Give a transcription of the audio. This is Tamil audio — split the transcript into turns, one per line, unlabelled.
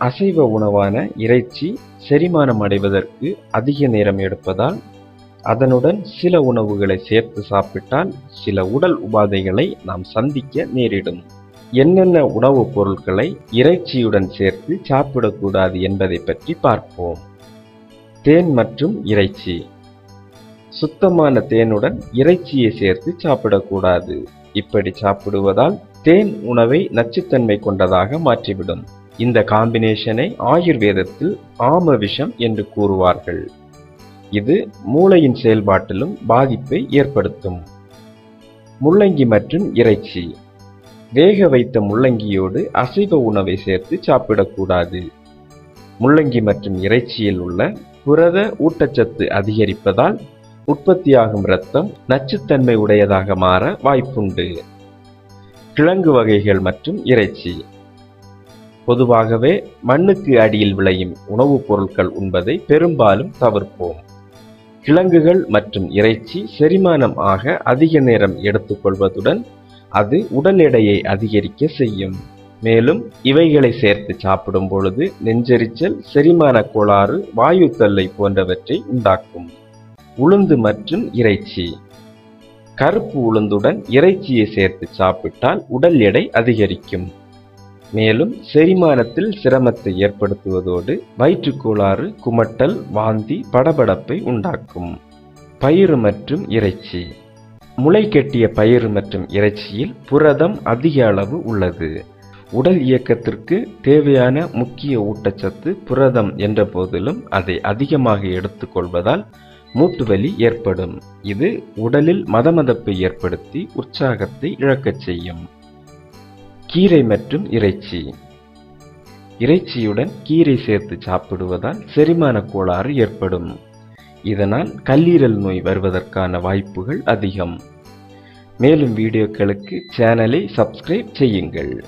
அசைவ உணவான இறைச்சி செரிமானம் அடைவதற்கு அதிக நேரம் எடுப்பதால் அதனுடன் சில உணவுகளை சேர்த்து சாப்பிட்டால் சில உடல் உபாதைகளை நாம் சந்திக்க நேரிடும். என்னென்ன உணவுப் பொருட்களை இறைச்சியுடன் சேர்த்து சாப்பிடக்கூடாது என்பதை பற்றி பார்ப்போம். தேன் மற்றும் இறைச்சி. சுத்தமான தேனுடன் இறைச்சியை சேர்த்து சாப்பிடக்கூடாது. இப்படி சாப்பிடுவதால் தேன் உணவை நச்சுத்தன்மை கொண்டதாக மாற்றிவிடும். இந்த காம்பினேஷனை ஆயுர்வேதத்தில் ஆம விஷம் என்று கூறுவார்கள். இது மூளையின் செயல்பாட்டிலும் பாதிப்பை ஏற்படுத்தும். முள்ளங்கி மற்றும் இறைச்சி. வேக வைத்த முள்ளங்கியோடு அசைவ உணவை சேர்த்து சாப்பிடக்கூடாது. முள்ளங்கி மற்றும் இறைச்சியில் உள்ள புரத ஊட்டச்சத்து அதிகரிப்பதால் உற்பத்தியாகும் இரத்தம் நச்சுத்தன்மை உடையதாக மாற வாய்ப்புண்டு. கிழங்கு வகைகள் மற்றும் இறைச்சி. பொதுவாகவே மண்ணுக்கு அடியில் விளையும் உணவுப் பொருட்கள் உண்பதை பெரும்பாலும் தவிர்ப்போம். கிழங்குகள் மற்றும் இறைச்சி செரிமானம் ஆக அதிக நேரம் எடுத்துக்கொள்வதுடன் அது உடல் எடையை அதிகரிக்க செய்யும். மேலும் இவைகளை சேர்த்து சாப்பிடும் பொழுது நெஞ்செரிச்சல் செரிமான கோளாறு வாயு தொல்லை போன்றவற்றை உண்டாக்கும். உளுந்து மற்றும் இறைச்சி. கருப்பு உளுந்துடன் இறைச்சியை சேர்த்து சாப்பிட்டால் உடல் எடை அதிகரிக்கும். மேலும் செரிமானத்தில் சிரமத்தை ஏற்படுத்துவதோடு வயிற்றுக்கோளாறு குமட்டல் வாந்தி படபடப்பை உண்டாக்கும். பயிறு மற்றும் இறைச்சி. முளை கெட்டிய பயிறு மற்றும் இறைச்சியில் புரதம் அதிக அளவு உள்ளது. உடல் இயக்கத்திற்கு தேவையான முக்கிய ஊட்டச்சத்து புரதம் என்ற போதிலும் அதை அதிகமாக எடுத்துக்கொள்வதால் மூட்டுவலி ஏற்படும். இது உடலில் மதமதப்பை ஏற்படுத்தி உற்சாகத்தை இழக்கச் செய்யும். கீரை மற்றும் இறைச்சி. இறைச்சியுடன் கீரை சேர்த்து சாப்பிடுவதால் செரிமான கோளாறு ஏற்படும். இதனால் கல்லீரல் நோய் வருவதற்கான வாய்ப்புகள் அதிகம். மேலும் வீடியோக்களுக்கு சேனலை சப்ஸ்கிரைப் செய்யுங்கள்.